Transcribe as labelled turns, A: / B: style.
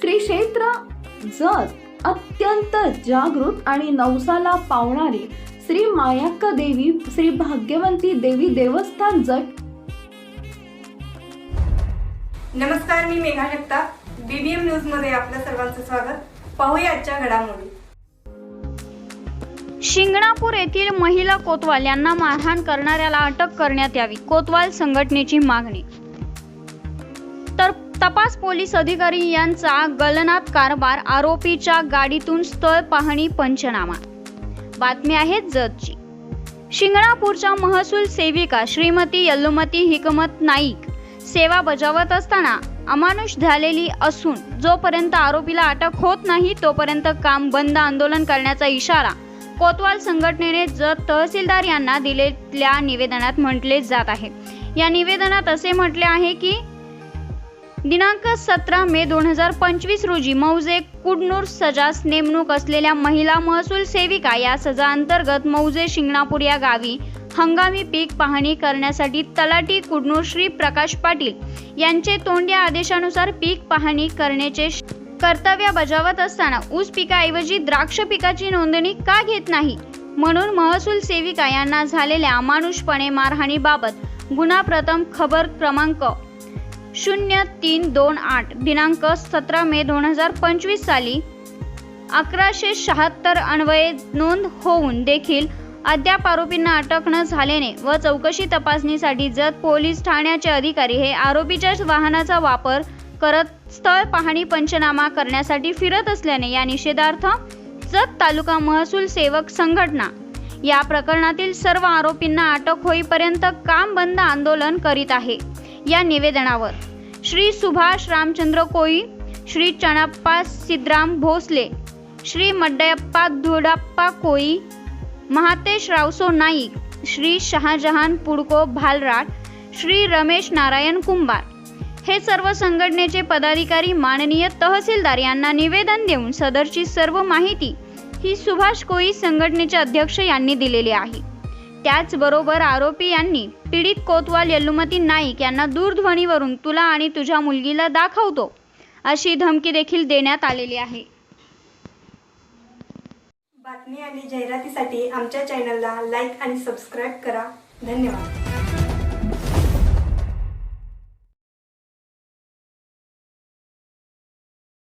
A: श्री क्षेत्र जत अत्यंत जागृत आणि नवसाला पावणारी श्री मायाक्का देवी श्री भाग्यवंती देवी देवस्थान जट
B: नमस्कार मी मेघा जगताप. बीबीएम न्यूजमध्ये आपल्या सर्वांचं स्वागत. पाहूया आजच्या घडामोडी.
C: शिंगणापूर येथील महिला कोतवाल यांना मारहाण करणाऱ्याला अटक करण्यात यावी कोतवाल संघटनेची मागणी. तर तपास पोलीस अधिकारी यांचा गलनात कारभार आरोपीच्या गाडीतून स्थळ पाहणी पंचनामा. बातमी आहे जतची. शिंगणापूरच्या महसूल सेविका श्रीमती यल्लुमती हिकमत नाईक सेवा बजावत असताना अमानुष झालेली असून जोपर्यंत आरोपीला अटक होत नाही तोपर्यंत काम बंद आंदोलन करण्याचा इशारा कोतवाल संघटनेने जत तहसीलदार यांना दिलेल्या निवेदनात म्हटले जात आहे. या निवेदनात असे म्हटले आहे की दिनांक सतरा मे दोन हजार पंचवीस रोजी मौजे कुडनूर सजास नेमणूक असलेल्या महिला महसूल सेविका या सजा अंतर्गत मौजे शिंगणापूर या गावी हंगामी पीक पाहणी करण्यासाठी तलाठी कुडनूर श्री प्रकाश पाटील यांचे तोंड्या आदेशानुसार पीक पाहणी करण्याचे श- कर्तव्य बजावत असताना ऊस पिकाऐवजी द्राक्ष पिकाची नोंदणी का घेत नाही? म्हणून महसूल सेविका यांना झालेल्या अमानुषपणे मारहाणीबाबत गुन्हा प्रथम खबर क्रमांक शून्य तीन दोन आठ दिनांक सतरा मे दोन हजार पंचवीस साली अकराशे शहात्तर अन्वये नोंद होऊन देखील अद्याप आरोपींना अटक न झाल्याने व चौकशी तपासणीसाठी जत पोलीस ठाण्याचे अधिकारी हे आरोपीच्या वाहनाचा वापर करत स्थळ पाहणी पंचनामा करण्यासाठी फिरत असल्याने या निषेधार्थ जत तालुका महसूल सेवक संघटना या प्रकरणातील सर्व आरोपींना अटक होईपर्यंत काम बंद आंदोलन करीत आहे. या निवेदनावर. श्री सुभाष रामचंद्र कोळी श्री चणाप्पा सिद्धराम भोसले श्री मड्डयप्पा धोडाप्पा कोळी महातेश रावसो नाईक श्री शहाजहान पुडको भालराट श्री रमेश नारायण कुंभार. हे सर्व संघटनेचे पदाधिकारी माननीय तहसीलदार यांना निवेदन देऊन सदरची सर्व माहिती ही सुभाष कोळी संघटनेचे अध्यक्ष यांनी दिलेली आहे. त्याचबरोबर आरोपी यांनी पीडित कोतवाल यल्लुमती नाईक यांना दूरध्वनीवरून तुला आणि तुझ्या मुलगीला दाखवतो अशी धमकी देखील देण्यात आलेली आहे.
B: बातमी आणि जाहिरातीसाठी आमच्या चॅनलला लाईक आणि सबस्क्राईब करा. धन्यवाद.